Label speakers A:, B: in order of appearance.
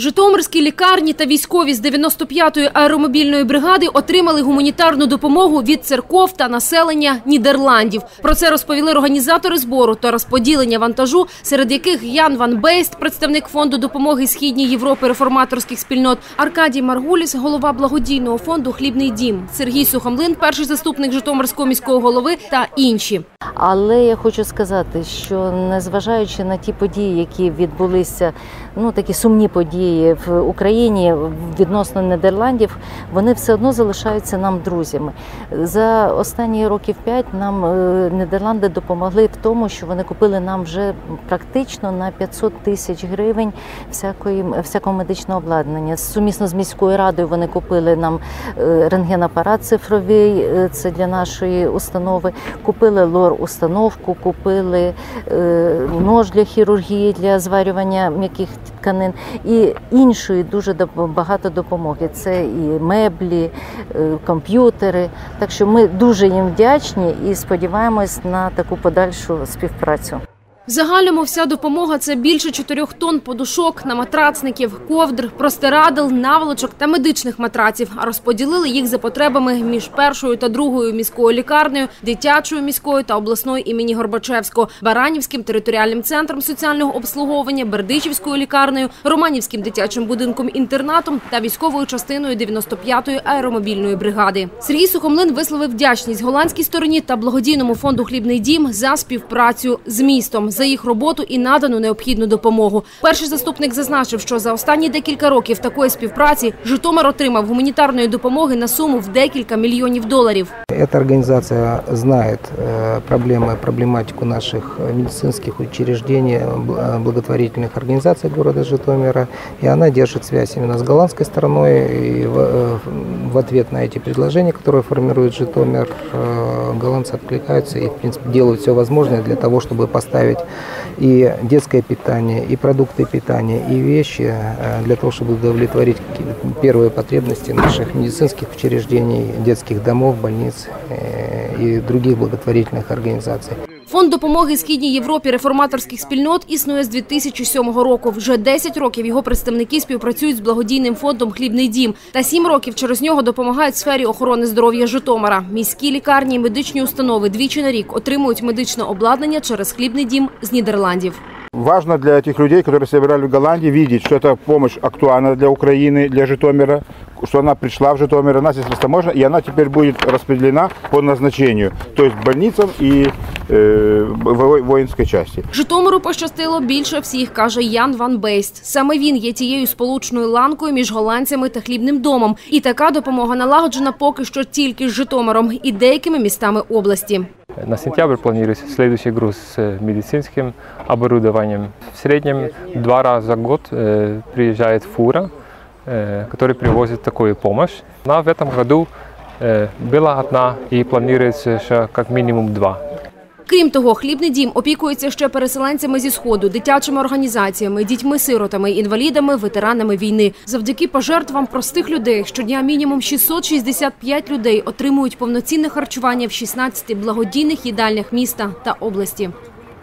A: Житомирські лікарні та військові з 95-ї аеромобільної бригади отримали гуманітарну допомогу від церков та населення Нідерландів. Про це розповіли організатори збору та розподілення вантажу, серед яких Ян Ван Бейст, представник фонду допомоги Східній Європи реформаторських спільнот, Аркадій Маргуліс, голова благодійного фонду Хлібний дім, Сергій Сухомлин, перший заступник Житомирського міського голови та інші.
B: Але я хочу сказати, що незважаючи на ті події, які відбулися, ну такі сумні події в Україні відносно Нідерландів, вони все одно залишаються нам друзями. За останні років п'ять нам е, Нідерланди допомогли в тому, що вони купили нам вже практично на 500 тисяч гривень всякої всякого медичного обладнання. Сумісно з міською радою вони купили нам е, рентгенапарат цифровий, е, це для нашої установи. Купили лор установку, купили е, нож для хірургії для зварювання м'яких тканин і іншої дуже багато допомоги. Це і меблі, е, комп'ютери. Так що ми дуже їм вдячні і сподіваємось на таку подальшу співпрацю.
A: В загальному вся допомога – це більше 4 тонн подушок, наматрацників, ковдр, простирадл, наволочок та медичних матраців. А розподілили їх за потребами між першою та другою міською лікарнею, дитячою міською та обласною імені Горбачевського, Баранівським територіальним центром соціального обслуговування, Бердичівською лікарнею, Романівським дитячим будинком-інтернатом та військовою частиною 95-ї аеромобільної бригади. Сергій Сухомлин висловив вдячність голландській стороні та благодійному фонду Хлібний дім за співпрацю з містом, за їх роботу і надану необхідну допомогу. Перший заступник зазначив, що за останні декілька років такої співпраці Житомир отримав гуманітарної допомоги на суму в декілька мільйонів доларів.
C: Эта организация знает э, проблемы, проблематику наших э, медицинских учреждений, бл- э, благотворительных организаций города Житомира, и она держит связь именно с голландской стороной. И в, э, в ответ на эти предложения, которые формирует Житомир, э, голландцы откликаются и, в принципе, делают все возможное для того, чтобы поставить и детское питание, и продукты питания, и вещи э, для того, чтобы удовлетворить первые потребности наших медицинских учреждений, детских домов, больниц э, и других благотворительных организаций.
A: Фонд допомоги Східній Європі реформаторських спільнот існує з 2007 року. Вже 10 років його представники співпрацюють з благодійним фондом Хлібний дім. Та 7 років через нього допомагають сфері охорони здоров'я Житомира. Міські лікарні і медичні установи двічі на рік отримують медичне обладнання через Хлібний дім з Нідерландів.
D: Важно для этих людей, которые собирали в Голландии, видеть, что эта помощь актуальна для Украины, для Житомира, что она пришла в Житомир, она здесь растаможена, и она теперь будет распределена по назначению, то есть больницам и э, во- воинской части.
A: Житомиру пощастило більше всіх, каже Ян Ван Бейст. Саме він є тією сполучною ланкою між голландцями та хлібним домом. І така допомога налагоджена поки що тільки з Житомиром і деякими містами області.
E: На сентябрь планируется следующий груз с э, медицинским оборудованием. В среднем два раза в год э, приезжает фура, э, который привозит такую помощь. Она в этом году э, была одна и планируется еще как минимум два.
A: Крім того, хлібний дім опікується ще переселенцями зі сходу, дитячими організаціями, дітьми-сиротами, інвалідами, ветеранами війни. Завдяки пожертвам простих людей щодня мінімум 665 людей отримують повноцінне харчування в 16 благодійних їдальнях міста та області.